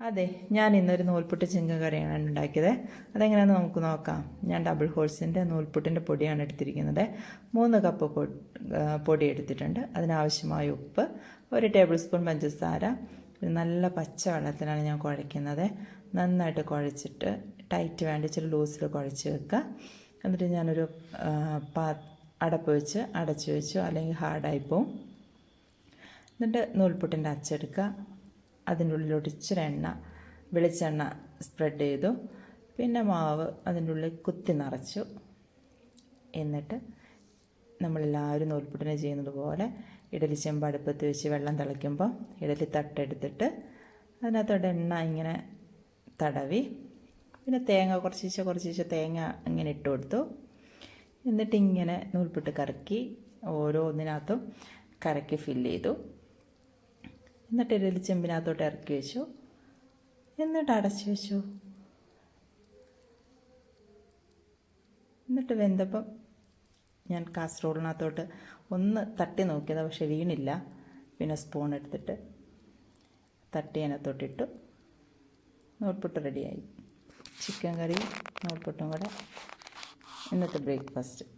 അതെ ഞാൻ ഇന്നൊരു നൂൽപുട്ട് ചിങ്ക കറിയാണ് ഉണ്ടാക്കിയത്. അതെങ്ങനെയാണെന്ന് നമുക്ക് നോക്കാം. ഞാൻ ഡബിൾ ഹോൾസിന്റെ നൂൽപുട്ടിന്റെ പൊടിയാണ് എടുത്തിരിക്കുന്നത്. മൂന്ന് കപ്പ് പൊടി എടുത്തിട്ടുണ്ട്. അതിനാവശ്യമായ ഉപ്പ് ഒരു ടേബിൾ സ്പൂൺ പഞ്ചസാര നല്ല പച്ച വെള്ളത്തിലാണ് ഞാൻ കുഴയ്ക്കുന്നത്. നന്നായിട്ട് കുഴച്ചിട്ട് ടൈറ്റ് വേണ്ട ഇച്ചിരി ലൂസിൽ കുഴച്ച് വെക്കുക. എന്നിട്ട് ഞാനൊരു പാ അടപ്പ് വെച്ച് അടച്ചു വെച്ചു അല്ലെങ്കിൽ ഹാർഡായി പോവും. എന്നിട്ട് നൂൽപുട്ടിന്റെ അച്ചെടുക്കുക. അതിന്റെ ഉള്ളിലോട്ട് ഇച്ചിരി എണ്ണ വെളിച്ചെണ്ണ സ്പ്രെഡ് ചെയ്തു. പിന്നെ മാവ് അതിന്റെ ഉള്ളിൽ കുത്തി നിറച്ചു. എന്നിട്ട് നമ്മളെല്ലാവരും നൂൽപുട്ടിനെ ചെയ്യുന്നത് പോലെ ഇഡലി ചെമ്പ് അടുപ്പത്ത് വെച്ച് വെള്ളം തിളയ്ക്കുമ്പോൾ ഇഡലി തട്ടെടുത്തിട്ട് അതിനകത്തോട് എണ്ണ ഇങ്ങനെ തടവി. പിന്നെ തേങ്ങ കുറച്ചീശെ കുറച്ചീശെ തേങ്ങ ഇങ്ങനെ ഇട്ട് കൊടുത്തു. എന്നിട്ട് ഇങ്ങനെ നൂൽപുട്ട് കറക്കി ഓരോന്നിനകത്തും കറക്കി ഫില്ല് ചെയ്തു. എന്നിട്ട് ഒരു ചെമ്പിനകത്തോട്ട് ഇറക്കി വെച്ചു. എന്നിട്ട് അടച്ചു വെച്ചു. എന്നിട്ട് വെന്തപ്പം ഞാൻ കാസറോളിനകത്തോട്ട് ഒന്ന് തട്ടി നോക്കിയത് പക്ഷെ വീണില്ല. പിന്നെ സ്പൂൺ എടുത്തിട്ട് തട്ടി അതിനകത്തോട്ടിട്ടു. നൂൽപുട്ട് റെഡിയായി ചിക്കൻ കറി നൂൽപുട്ടും കൂടെ. ഇന്നത്തെ ബ്രേക്ക്ഫാസ്റ്റ്